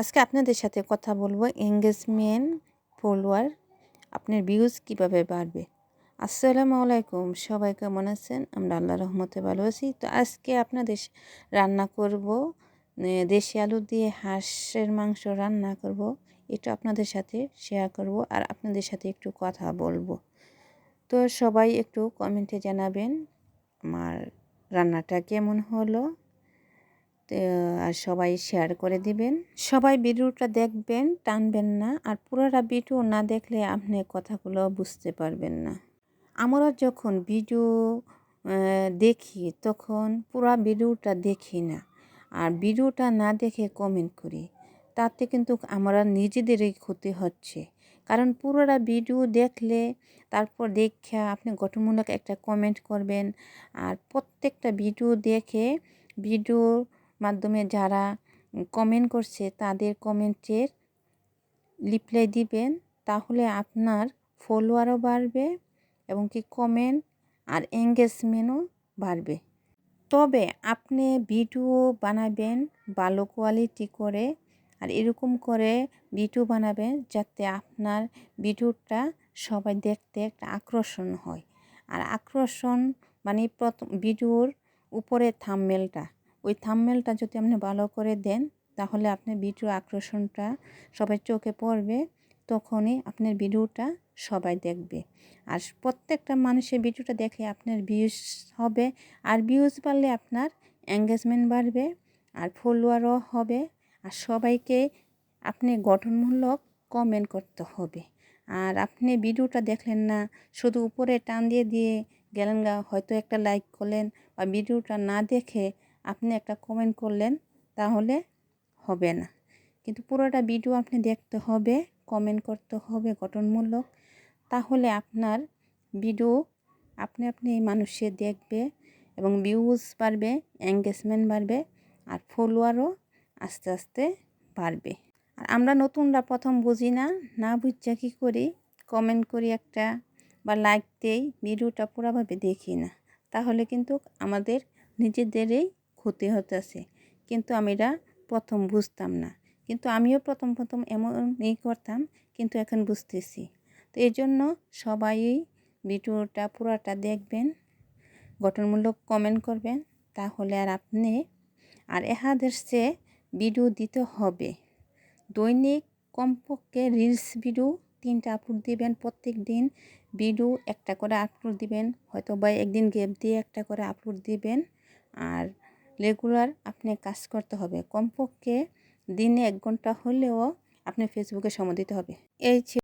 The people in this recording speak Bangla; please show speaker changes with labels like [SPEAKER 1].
[SPEAKER 1] আজকে আপনাদের সাথে কথা বলব এঙ্গেজমেন্ট ফলোয়ার আপনার ভিউজ কীভাবে বাড়বে। আসসালামু আলাইকুম, সবাই কেমন আছেন? আমরা আল্লাহ রহমতে ভালো আছি। তো আজকে আপনাদের রান্না করব দেশি আলু দিয়ে হাঁসের মাংস রান্না করব। এটা আপনাদের সাথে শেয়ার করব আর আপনাদের সাথে একটু কথা বলব। তো সবাই একটু কমেন্টে জানাবেন, আমার রান্নাটা কেমন হলো? আর সবাই শেয়ার করে দিবেন। সবাই ভিডিওটা দেখবেন, টানবেন না, আর পুরোটা ভিডিও না দেখলে আপনি কথাগুলো বুঝতে পারবেন না। আমরা যখন ভিডিও দেখি, তখন পুরো ভিডিওটা দেখি না। আর ভিডিওটা না দেখে কমেন্ট করি, তাতে কিন্তু আমরা নিজেদেরই ক্ষতি হচ্ছে। কারণ পুরোটা ভিডিও দেখলে, তারপর দেখা আপনি গঠনমূলক একটা কমেন্ট করবেন, আর প্রত্যেকটা ভিডিও দেখে ভিডিও মাধ্যমে যারা কমেন্ট করছে, তাদের কমেন্টের রিপ্লাই দিবেন, তাহলে আপনার ফলোয়ারও বাড়বে এবং কি কমেন্ট আর এঙ্গেজমেন্টও বাড়বে। তবে আপনি ভিডিও বানাবেন ভালো কোয়ালিটি করে আর এরকম করে ভিডিও বানাবেন যাতে আপনার ভিডিওটা সবাই দেখতে একটা আকর্ষণ হয়। আর আকর্ষণ মানে প্রথম ভিডিওর উপরে থামমেলটা ওই থামমেলটা যদি আপনি ভালো করে দেন, তাহলে আপনার ভিডিও আকর্ষণটা সবাই চোখে পড়বে, তখনই আপনার ভিডিওটা সবাই দেখবে। আর প্রত্যেকটা মানুষের ভিডিওটা দেখে আপনার ভিউজ হবে, আর ভিউজ বাড়লে আপনার এঙ্গেজমেন্ট বাড়বে, আর ফলোয়ারও হবে, আর সবাইকে আপনি গঠনমূলক কমেন্ট করতে হবে। আর আপনি ভিডিওটা দেখলেন না, শুধু উপরে টান দিয়ে দিয়ে গেলেন গা, হয়তো একটা লাইক করলেন, বা ভিডিওটা না দেখে আপনি একটা কমেন্ট করলেন, তাহলে হবে না। কিন্তু পুরোটা ভিডিও আপনি দেখতে হবে কমেন্ট করতে হবে গঠনমূলক। তাহলে আপনার ভিডিও আপনি আপনি এই মানুষে দেখবে এবং ভিউজ বাড়বে এঙ্গেজমেন্ট বাড়বে, আর ফলোয়ারও আস্তে আস্তে বাড়বে। আর আমরা নতুনরা প্রথম বুঝি না না বুঝছে কী করি? কমেন্ট করি একটা বা লাইক দেই ভিডিওটা পুরোভাবে দেখি না। তাহলে কিন্তু আমাদের নিজেদেরই ক্ষতি হতেছে কিন্তু আমি এটা প্রথম বুঝতাম না। কিন্তু আমিও প্রথম প্রথম এমনই করতাম, কিন্তু এখন বুঝতেছি। তো এই জন্য সবাই ভিডিওটা পুরোটা দেখবেন, গঠনমূলক কমেন্ট করবেন, তাহলে আর আপনি আর এহাদের চেয়ে ভিডিও দিতে হবে। দৈনিক কমপক্ষে রিলস ভিডিও তিনটা আপলোড দিবেন প্রত্যেক দিন। ভিডিও একটা করে আপলোড দিবেন হয়তো বা একদিন গ্যাপ দিয়ে একটা করে আপলোড দিবেন। আর রেগুলার আপনি কাজ করতে হবে। কমপক্ষে দিনে এক ঘণ্টা হলেও আপনি ফেসবুকে সময় দিতে হবে। এই